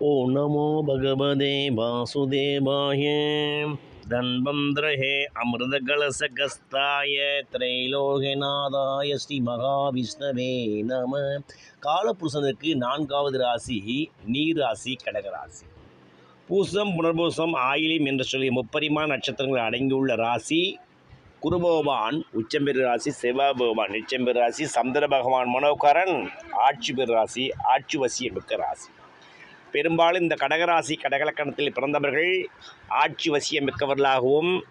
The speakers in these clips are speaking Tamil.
ஓ நமோ பகவதே வாசுதேவாய தன்வந்திரஹே அமிர்தகலசகஸ்தாய திரைலோகநாதாய ஸ்ரீ மகாவிஷ்ணவே நம காலபுருஷனுக்கு நான்காவது ராசி நீராசி கடகராசி. பூசம் புனர்பூசம் ஆயிலிம் என்று சொல்லி முப்பரிமாண நட்சத்திரங்கள் அடங்கியுள்ள ராசி குருபோவான் உச்சம்பெரு ராசி செவ்வாய் பகவான் நிச்சம்பெரு ராசி சந்திர பகவான் மனோகரன் ஆட்சி பெரு ராசி ஆட்சி வசி மிக்க ராசி. பெரும்பாலும் இந்த கடகராசி கடகலக்கணத்தில் பிறந்தவர்கள் ஆட்சி வசியம் மிக்கவர்களாகவும்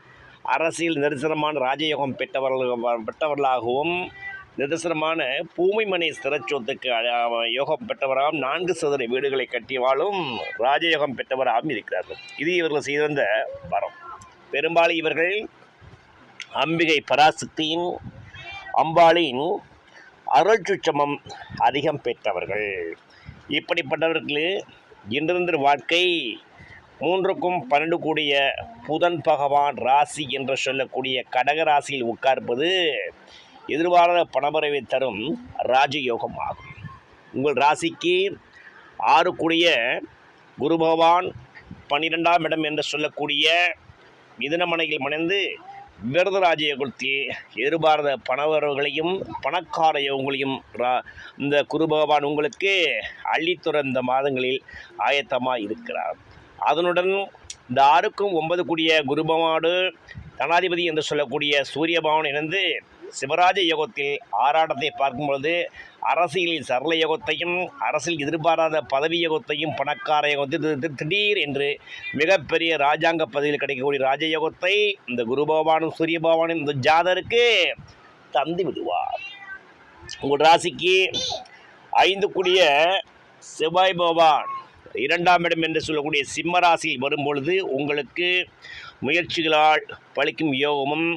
அரசியல் நிதர்சனமான ராஜயோகம் பெற்றவர்கள் பெற்றவர்களாகவும் நிதர்சனமான பூமிமனை ஸ்திரச்சொத்துக்கு அ- யோகம் பெற்றவராகவும் நான்கு சதுர வீடுகளை கட்டி வாழும் ராஜயோகம் பெற்றவராகவும் இருக்கிறார்கள். இது இவர்கள் செய்திருந்த வரம். பெரும்பாலும் இவர்கள் அம்பிகை பராசக்தியின் அம்பாளின் அருள் சுச்சமம் அதிகம் பெற்றவர்கள். இப்படிப்பட்டவர்களுக்கு இன்றிருந்த வாழ்க்கை மூன்றுக்கும் பன்னெண்டு கூடிய புதன் பகவான் ராசி என்று சொல்லக்கூடிய கடக ராசியில் உட்கார்ப்பது எதிர்பாராத பணப்பறவை தரும் ராஜயோகம் ஆகும். உங்கள் ராசிக்கு ஆறு கூடிய குரு பகவான் பன்னிரெண்டாம் இடம் என்று சொல்லக்கூடிய மிதனமனையில் மணந்து விரத ராஜயோகத்தில் எதிர்பாராத பணவர்களையும் பணக்கார யோகங்களையும் ரா- இந்த குரு பகவான் உங்களுக்கு அள்ளித்துற இந்த மாதங்களில் ஆயத்தமாக இருக்கிறார். அதனுடன் இந்த ஆறுக்கும் ஒன்பது கூடிய குரு பகவானோடு தனாதிபதி என்று சொல்லக்கூடிய சூரிய பகவான் இணைந்து சிவராஜ யோகத்தில் ஆராட்டத்தை பார்க்கும்பொழுது அரசியலில் சரள யோகத்தையும் அரசில் எதிர்பாராத பதவி யோகத்தையும் பணக்கார யோகத்தை திடீர் என்று மிகப்பெரிய ராஜாங்க பதவியில் கிடைக்கக்கூடிய ராஜயோகத்தை இந்த குரு பகவானும் சூரிய பகவானும் இந்த ஜாதருக்கு தந்து விடுவார். உங்கள் ராசிக்கு ஐந்து கூடிய செவ்வாய் பகவான் இரண்டாம் இடம் என்று சொல்லக்கூடிய சிம்ம ராசியில் வரும்பொழுது உங்களுக்கு முயற்சிகளால் பழிக்கும் யோகமும்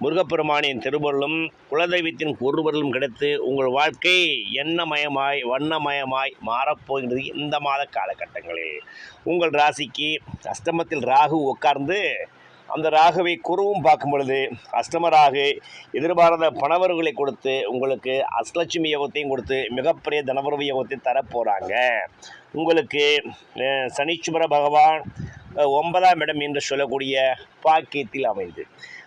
முருகப்பெருமானின் திருவருளும் குலதெய்வத்தின் குருவருளும் கிடைத்து உங்கள் வாழ்க்கை எண்ணமயமாய் வண்ணமயமாய் மாறப்போகின்றது இந்த மாத காலகட்டங்களில். உங்கள் ராசிக்கு அஷ்டமத்தில் ராகு உட்கார்ந்து அந்த ராகுவை குருவும் பார்க்கும் பொழுது அஷ்டம ராகு எதிர்பாராத பணவர்களை கொடுத்து உங்களுக்கு அஷ்டலட்சுமி யோகத்தையும் கொடுத்து மிகப்பெரிய தனவரவு யோகத்தை தரப்போகிறாங்க உங்களுக்கு அஹ், சனீஸ்வர பகவான் ஒன்பதாம் இடம் என்று சொல்லக்கூடிய பாக்கியத்தில் அமைந்து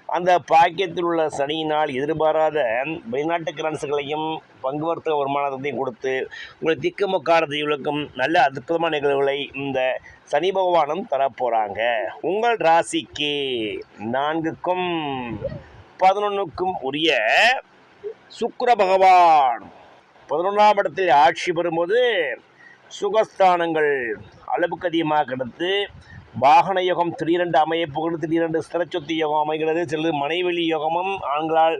அந்த பாக்கியத்தில் உள்ள சனியினால் எதிர்பாராத வெளிநாட்டு கரன்சிகளையும் பங்கு வர்த்தக வருமானத்தையும் கொடுத்து உங்கள் திக்குமுக்கார தெய்வங்களுக்கும் நல்ல அற்புதமான நிகழ்வுகளை இந்த சனி பகவானும் தரப்போகிறாங்க உங்கள் ராசிக்கு நான்குக்கும் பதினொன்றுக்கும் உரிய சுக்கர பகவான். பதினொன்றாம் இடத்தில் ஆட்சி பெறும்போது சுகஸ்தானங்கள் அளவுக்கு அதிகமாக கிடந்து வாகன யோகம் திடீரென்று அமைய போகிறது திடீரென்று ஸ்திரச்சொத்து யோகம் அமைகிறது. சிலது மனைவெளி யோகமும் ஆண்களால்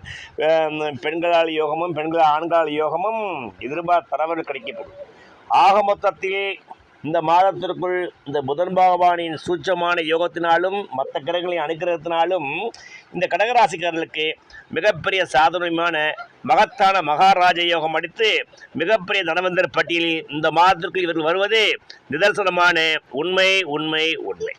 பெண்களால் யோகமும் பெண்களால் ஆண்களால் யோகமும் எதிர்பார்த்த தரவல் கிடைக்கப்படும். ஆக மொத்தத்தில் இந்த மாதத்திற்குள் இந்த புதன் பகவானின் சூட்சமான யோகத்தினாலும் மற்ற கிரகங்களின் அனுகிரகத்தினாலும் இந்த கடகராசிக்காரர்களுக்கு மிகப்பெரிய சாதனமான மகத்தான மகாராஜ யோகம் அடித்து மிகப்பெரிய தனவந்தர் பட்டியலில் இந்த மாதத்திற்குள் இவர்கள் வருவது நிதர்சனமான உண்மை உண்மை உண்மை.